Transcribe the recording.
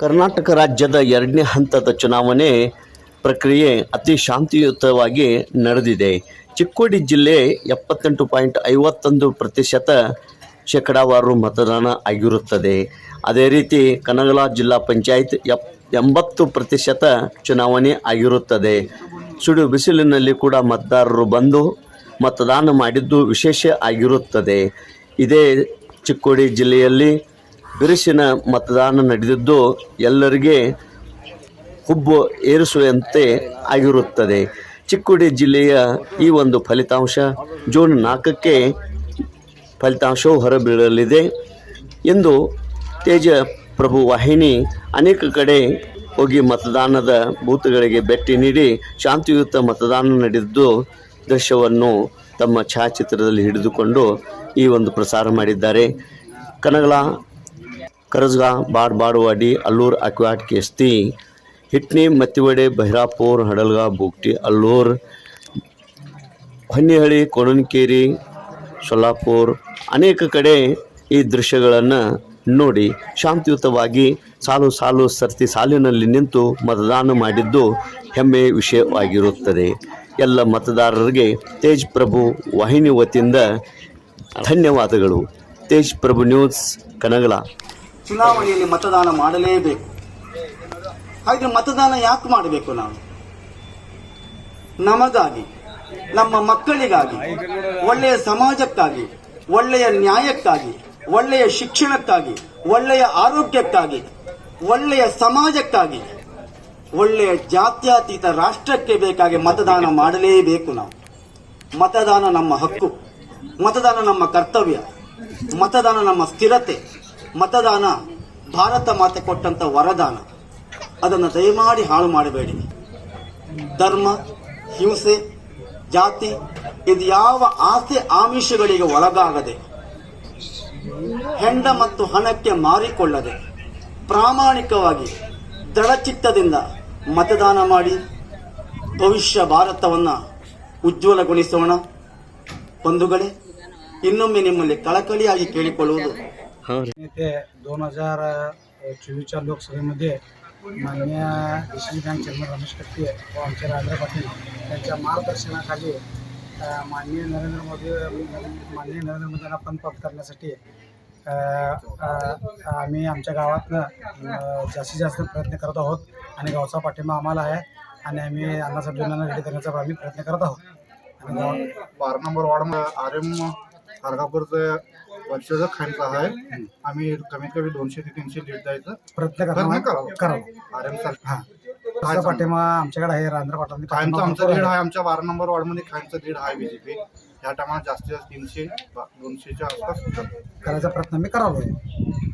ಕರ್ನಾಟಕ ರಾಜ್ಯದ ಎರಡನೇ ಹಂತದ ಚುನಾವಣೆ ಪ್ರಕ್ರಿಯೆ ಅತಿ ಶಾಂತಿಯುತವಾಗಿ ನಡೆದಿದೆ. ಚಿಕ್ಕೋಡಿ ಜಿಲ್ಲೆ ಎಪ್ಪತ್ತೆಂಟು ಪಾಯಿಂಟ್ ಐವತ್ತೊಂದು ಪ್ರತಿಶತ ಶೇಕಡಾವಾರು ಮತದಾನ ಆಗಿರುತ್ತದೆ. ಅದೇ ರೀತಿ ಕನಗಲ ಜಿಲ್ಲಾ ಪಂಚಾಯತ್ ಎಪ್, ಎಂಬತ್ತು ಪ್ರತಿಶತ ಚುನಾವಣೆ ಆಗಿರುತ್ತದೆ. ಸುಡು ಬಿಸಿಲಿನಲ್ಲಿ ಕೂಡ ಮತದಾರರು ಬಂದು ಮತದಾನ ಮಾಡಿದ್ದು ವಿಶೇಷ ಆಗಿರುತ್ತದೆ. ಇದೇ ಚಿಕ್ಕೋಡಿ ಜಿಲ್ಲೆಯಲ್ಲಿ ಬಿರುಸಿನ ಮತದಾನ ನಡೆದಿದ್ದು ಎಲ್ಲರಿಗೆ ಹುಬ್ಬು ಏರಿಸುವಂತೆ ಆಗಿರುತ್ತದೆ. ಚಿಕ್ಕೋಡಿ ಜಿಲ್ಲೆಯ ಈ ಒಂದು ಫಲಿತಾಂಶ ಜೂನ್ ನಾಲ್ಕಕ್ಕೆ ಫಲಿತಾಂಶವು ಹೊರಬೀಳಲಿದೆ ಎಂದು ತೇಜ ಪ್ರಭು ವಾಹಿನಿ ಅನೇಕ ಕಡೆ ಹೋಗಿ ಮತದಾನದ ಬೂತ್ಗಳಿಗೆ ಭೇಟಿ ನೀಡಿ ಶಾಂತಿಯುತ ಮತದಾನ ನಡೆದಿದ್ದು ದೃಶ್ಯವನ್ನು ತಮ್ಮ ಛಾಯಾಚಿತ್ರದಲ್ಲಿ ಹಿಡಿದುಕೊಂಡು ಈ ಒಂದು ಪ್ರಸಾರ ಮಾಡಿದ್ದಾರೆ. ಕನಗಲ ಕರಜ್ಗಾ ಬಾಡ್ಬಾಡ್ವಾಡಿ ಅಲ್ಲೂರ್ ಅಕ್ವಾಟ್ ಕೇಸ್ತಿ. ಹಿಟ್ನಿ ಮತ್ತಿವಡೆ ಬಹಿರಾಪುರ್ ಹಡಲ್ಗಾ ಬುಕ್ಟಿ ಅಲ್ಲೂರ್. ಹೊನ್ನಿಹಳ್ಳಿ ಕೊಣನ್ಕೇರಿ ಸೊಲ್ಲಾಪುರ್ ಅನೇಕ ಕಡೆ ಈ ದೃಶ್ಯಗಳನ್ನು ನೋಡಿ ಶಾಂತಿಯುತವಾಗಿ ಸಾಲು ಸಾಲು ಸರ್ತಿ ಸಾಲಿನಲ್ಲಿ ನಿಂತು ಮತದಾನ ಮಾಡಿದ್ದು ಹೆಮ್ಮೆ ವಿಷಯವಾಗಿರುತ್ತದೆ. ಎಲ್ಲ ಮತದಾರರಿಗೆ ತೇಜ್ ಪ್ರಭು ವಾಹಿನಿ ವತಿಯಿಂದ ಧನ್ಯವಾದಗಳು. ತೇಜ್ ಪ್ರಭು ನ್ಯೂಸ್, ಕನಗಲ. ಚುನಾವಣೆಯಲ್ಲಿ ಮತದಾನ ಮಾಡಲೇಬೇಕು. ಹಾಗೆ ಮತದಾನ ಯಾಕೆ ಮಾಡಬೇಕು ನಾವು? ನಮಗಾಗಿ, ನಮ್ಮ ಮಕ್ಕಳಿಗಾಗಿ, ಒಳ್ಳೆಯ ಸಮಾಜಕ್ಕಾಗಿ, ಒಳ್ಳೆಯ ನ್ಯಾಯಕ್ಕಾಗಿ, ಒಳ್ಳೆಯ ಶಿಕ್ಷಣಕ್ಕಾಗಿ, ಒಳ್ಳೆಯ ಆರೋಗ್ಯಕ್ಕಾಗಿ, ಒಳ್ಳೆಯ ಸಮಾಜಕ್ಕಾಗಿ, ಒಳ್ಳೆಯ ಜಾತ್ಯತೀತ ರಾಷ್ಟ್ರಕ್ಕೆ ಬೇಕಾಗಿ ಮತದಾನ ಮಾಡಲೇಬೇಕು ನಾವು. ಮತದಾನ ನಮ್ಮ ಹಕ್ಕು, ಮತದಾನ ನಮ್ಮ ಕರ್ತವ್ಯ, ಮತದಾನ ನಮ್ಮ ಸ್ಥಿರತೆ. ಮತದಾನ, ಭಾರತ ಮಾತೆ ಕೊಟ್ಟಂತ ವರದಾನ. ಅದನ್ನು ದಯಮಾಡಿ ಹಾಳು ಮಾಡಬೇಡಿ. ಧರ್ಮ, ಹಿಂಸೆ, ಜಾತಿ, ಇದು ಯಾವ ಆಸೆ ಆಮಿಷಗಳಿಗೆ ಒಳಗಾಗದೆ, ಹೆಂಡ ಮತ್ತು ಹಣಕ್ಕೆ ಮಾರಿಕೊಳ್ಳದೆ, ಪ್ರಾಮಾಣಿಕವಾಗಿ, ದೃಢಚಿತ್ತದಿಂದ ಮತದಾನ ಮಾಡಿ, ಭವಿಷ್ಯ ಭಾರತವನ್ನ ಉಜ್ವಲಗೊಳಿಸೋಣ. ಬಂಧುಗಳೇ, ಇನ್ನೊಮ್ಮೆ ನಿಮ್ಮಲ್ಲಿ ಕಳಕಳಿಯಾಗಿ ಕೇಳಿಕೊಳ್ಳುವುದು ಹಾಂ ರೀ येते दोन हजार चोवीसच्या लोकसभेमध्ये मान्य एस बँक चेअरमन रमेश कट्टे व आमचे राजेंद्र पाटील यांच्या मार्गदर्शनाखाली माननीय नरेंद्र मोदी माननीय नरेंद्र मोदींना पंतप्रधान करण्यासाठी आम्ही आमच्या गावातनं जास्तीत जास्त प्रयत्न करत आहोत आणि गावचा पाठिंबा आम्हाला आहे आणि आम्ही अण्णासाहेब जोल्यांना रेडी करण्याचा आम्ही प्रयत्न करत आहोत. आणि बारा नंबर वार्ड आर एम अर्धापूरचं वर्षाचं खांचा आहे. आम्ही कमीत कमी दोनशे ते तीनशे लीड द्यायचं प्रयत्न करावं. करावं. आर एम सर हां त्याचा पाठिंबा आमच्याकडे आहे राजेंद्र पाटलांनी पाठिंबा आमचं लीड आहे. आमच्या बारा नंबर वार्डमध्ये खानचं लीड आहे बीजेपी या टायमाला जास्तीत जास्त तीनशे दोनशेच्या आसपास. करायचा प्रयत्न मी करालोय.